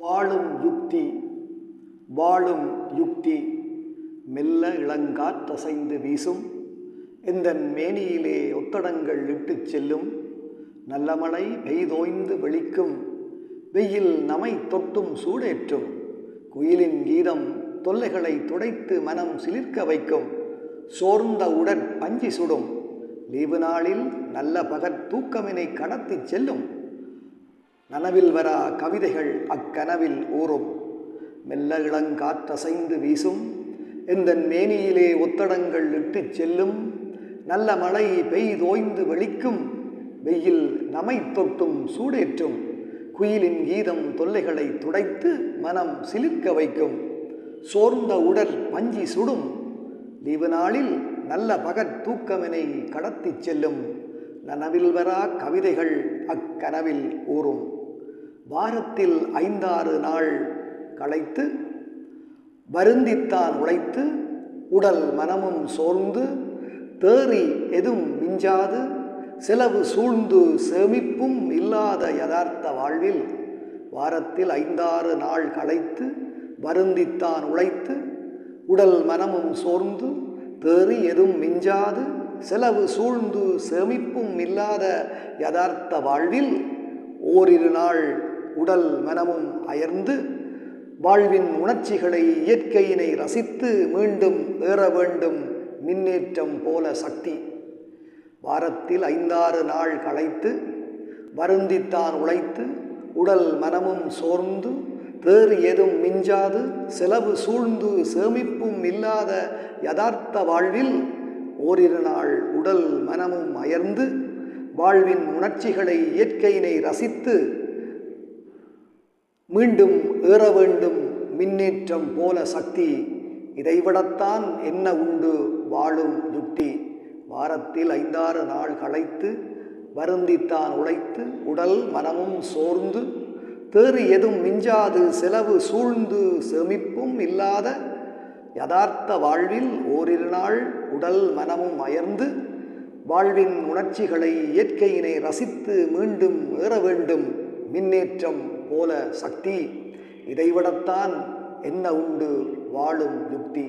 வாழும் யுக்தி வாழும் யுக்தி மெல்ல இளங்காற்றசைந்து வீசும். எந்தன் மேனியிலே ஒத்தடங்கள் இட்டு செல்லும். நல்ல மழை பெய்தோய்ந்து வெளிக்கும் வெயில் நமை தொட்டும் சூடேற்றும். குயிலின் கீதம் தொல்லைகளை துடைத்து மனம் சிலிர்க்க வைக்கும். சோர்ந்த உடற் பஞ்சி சுடும். லீவு நாளில் நல்ல பகற் தூக்கமினை கடத்திச் செல்லும். நனவில் வரா கவிதைகள் அக்கனவில் ஊறும். மெல்ல இளங்காற்றசைந்து வீசும். எந்தன் மேனியிலே ஒத்தடங்கள் இட்டுச் செல்லும். நல்ல மழை பெய்தோய்ந்து வெளிக்கும். வெயில் நமை தொட்டும் சூடேற்றும். குயிலின் கீதம் தொல்லைகளை துடைத்து மனம் சிலிர்க்க வைக்கும். சோர்ந்த உடல் பஞ்சி சுடும். லீவு நாளில் நல்ல பகற் தூக்கமினை கடத்திச் செல்லும். நனவில் வரா கவிதைகள் அக்கனவில் ஊறும். வாரத்தில் ஐந்தாறு நாள் களைத்து வருந்தித்தான் உழைத்து உடல் மனமும் சோர்ந்து தேறி எதும் மிஞ்சாது செலவு சூழ்ந்து சேமிப்பும் இல்லாத யதார்த்த வாழ்வில் வாரத்தில் ஐந்தாறு நாள் களைத்து வருந்தித்தான் உழைத்து உடல் மனமும் சோர்ந்து தேறி எதுவும் மிஞ்சாது செலவு சூழ்ந்து சேமிப்பும் இல்லாத யதார்த்த வாழ்வில் ஓரிரு நாள் உடல் மனமும் அயர்ந்து வாழ்வின் உணர்ச்சிகளை இயற்கையினை ரசித்து மீண்டும் ஏற வேண்டும் மின்னேற்றம் போல சக்தி. வாரத்தில் ஐந்தாறு நாள் களைத்து வருந்தித்தான் உழைத்து உடல் மனமும் சோர்ந்து தேறு ஏதும் மிஞ்சாது செலவு சூழ்ந்து சேமிப்பும் இல்லாத யதார்த்த வாழ்வில் ஓரிரு நாள் உடல் மனமும் அயர்ந்து வாழ்வின் உணர்ச்சிகளை இயற்கையினை ரசித்து மீண்டும் ஏற வேண்டும் மின்னேற்றம் போல சக்தி. இதைவிடத்தான் என்ன உண்டு வாழும் யுக்தி. வாரத்தில் ஐந்தாறு நாள் களைத்து வருந்தித்தான் உழைத்து உடல் மனமும் சோர்ந்து தேறு எதும் மிஞ்சாது செலவு சூழ்ந்து செமிப்பும் இல்லாத யதார்த்த வாழ்வில் ஓரிரு நாள் உடல் மனமும் அயர்ந்து வாழ்வின் உணர்ச்சிகளை இயற்கையினை ரசித்து மீண்டும் ஏற வேண்டும் மின்னேற்றம் போல சக்தி இதைவிடத்தான் என்ன உண்டு வாழும் யுக்தி?